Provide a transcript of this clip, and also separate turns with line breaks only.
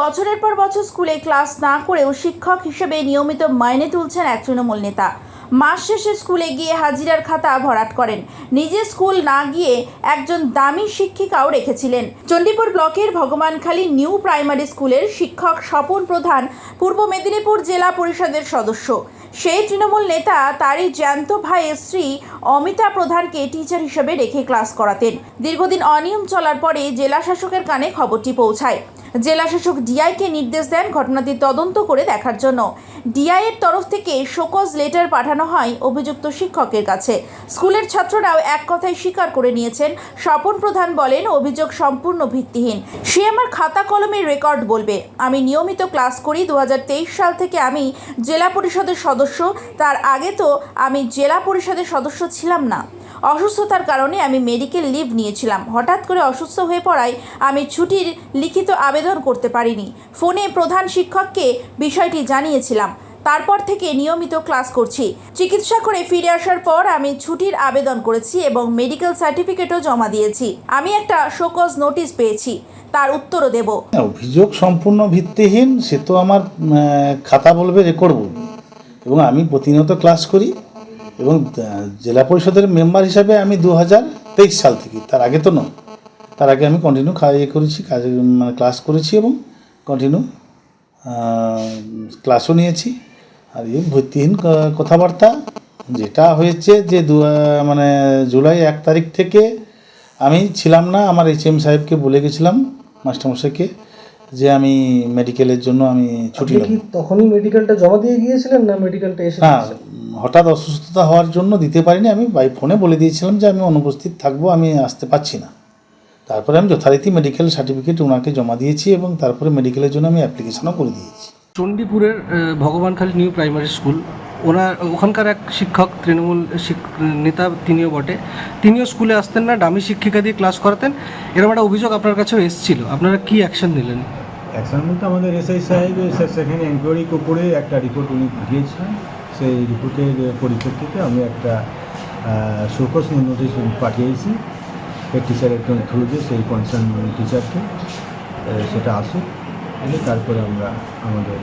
বছরের পর বছর স্কুলে ক্লাস না করেও শিক্ষক হিসেবে নিয়মিত মাইনে তুলছেন এক তৃণমূল নেতা। মাস শেষে স্কুলে গিয়ে হাজিরার খাতা ভরাট করেন। নিজে স্কুল না গিয়ে একজন দামি শিক্ষিকাও রেখেছিলেন। চণ্ডীপুর ব্লকের ভগবানখালী নিউ প্রাইমারি স্কুলের শিক্ষক স্বপন প্রধান, পূর্ব মেদিনীপুর জেলা পরিষদের সদস্য। সেই তৃণমূল নেতা তারই জ্যান্ত ভাইয়ের স্ত্রী অমিতা প্রধানকে টিচার হিসেবে রেখে ক্লাস করাতেন। দীর্ঘদিন অনিয়ম চলার পরে জেলা শাসকের কানে খবরটি পৌঁছায়। জেলা শাসক ডিআইকে নির্দেশ দেন ঘটনাটি তদন্ত করে দেখার জন্য। ডিআইয়ের তরফ থেকে শোকজ লেটার পাঠানো হয় অভিযুক্ত শিক্ষকের কাছে। স্কুলের ছাত্ররাও এক কথায় স্বীকার করে নিয়েছেন, স্বপন প্রধান বলেন, অভিযোগ সম্পূর্ণ ভিত্তিহীন। সে আমার খাতা কলমের রেকর্ড বলবে। আমি নিয়মিত ক্লাস করি দু হাজার তেইশ সাল থেকে আমি জেলা পরিষদের সদস্য। তার আগে তো আমি জেলা পরিষদের সদস্য ছিলাম না। অসুস্থতার কারণে আমি মেডিকেল লিভ নিয়েছিলাম। হঠাৎ করে অসুস্থ হয়ে পড়ায় আমি ছুটির লিখিত আবেদন করতে পারিনি। ফোনে প্রধান শিক্ষককে বিষয়টি জানিয়েছিলাম। তারপর থেকে নিয়মিত ক্লাস করছি। চিকিৎসা করে ফিরে আসার পর আমি ছুটির আবেদন করেছি এবং মেডিকেল সার্টিফিকেটও জমা দিয়েছি। আমি একটা শোকজ নোটিশ পেয়েছি। তার উত্তরও দেব।
অভিযোগ সম্পূর্ণ ভিত্তিহীন, সে তো আমার খাতা বলবে রেকর্ড বলবে। এবং আমি প্রতিনিয়ত ক্লাস করি। এবং জেলা পরিষদের মেম্বার হিসাবে আমি দু হাজার তেইশ সাল থেকে, তার আগে তো নয়, তার আগে আমি কন্টিনিউ ইয়ে করেছি, কাজ মানে ক্লাস করেছি এবং কন্টিনিউ ক্লাসও নিয়েছি। আর এই ভিত্তিহীন কথাবার্তা যেটা হয়েছে যে দু মানে জুলাই এক তারিখ থেকে আমি ছিলাম না, আমার এইচ এম সাহেবকে বলে গেছিলাম, মাস্টারমশাইকে যে আমি মেডিকেলের জন্য আমি ছুটি নেব।
তখনই মেডিকেলটা জমা দিয়ে গিয়েছিলেন না মেডিকেলটা এসে
হ্যাঁ হঠাৎ অসুস্থতা হওয়ার জন্য দিতে পারিনি আমি বাই ফোনে বলে দিয়েছিলাম যে আমি অনুপস্থিত থাকব আমি আসতে পারছি না। তারপরে আমি যথারীতি মেডিকেল সার্টিফিকেট ওনাকে জমা দিয়েছি এবং তারপরে মেডিকেলের জন্য আমি অ্যাপ্লিকেশনও করে দিয়েছি।
চণ্ডীপুরের ভগবানখালী নিউ প্রাইমারি স্কুল ওনার ওখানকার এক শিক্ষক তৃণমূল শিক- নেতা তিনিও বটে। তিনিও স্কুলে আসতেন না ডামি শিক্ষিকা দিয়ে ক্লাস করাতেন। এরকম একটা অভিযোগ আপনার কাছেও এসেছিল। আপনারা কি অ্যাকশন নিলেন?
অ্যাকশন বলতে আমাদের এসআই সাহেব সেখানে এনকোয়ারি করে একটা রিপোর্ট উনি পাঠিয়েছেন সেই রিপোর্টের পরিপ্রেক্ষিতে আমি একটা শোকস নোটিশ পাঠিয়েছি। হেড টিচারের থ্রু দিয়ে সেই কনসার্ন টিচারকে সেটা আসুক। তারপরে আমরা আমাদের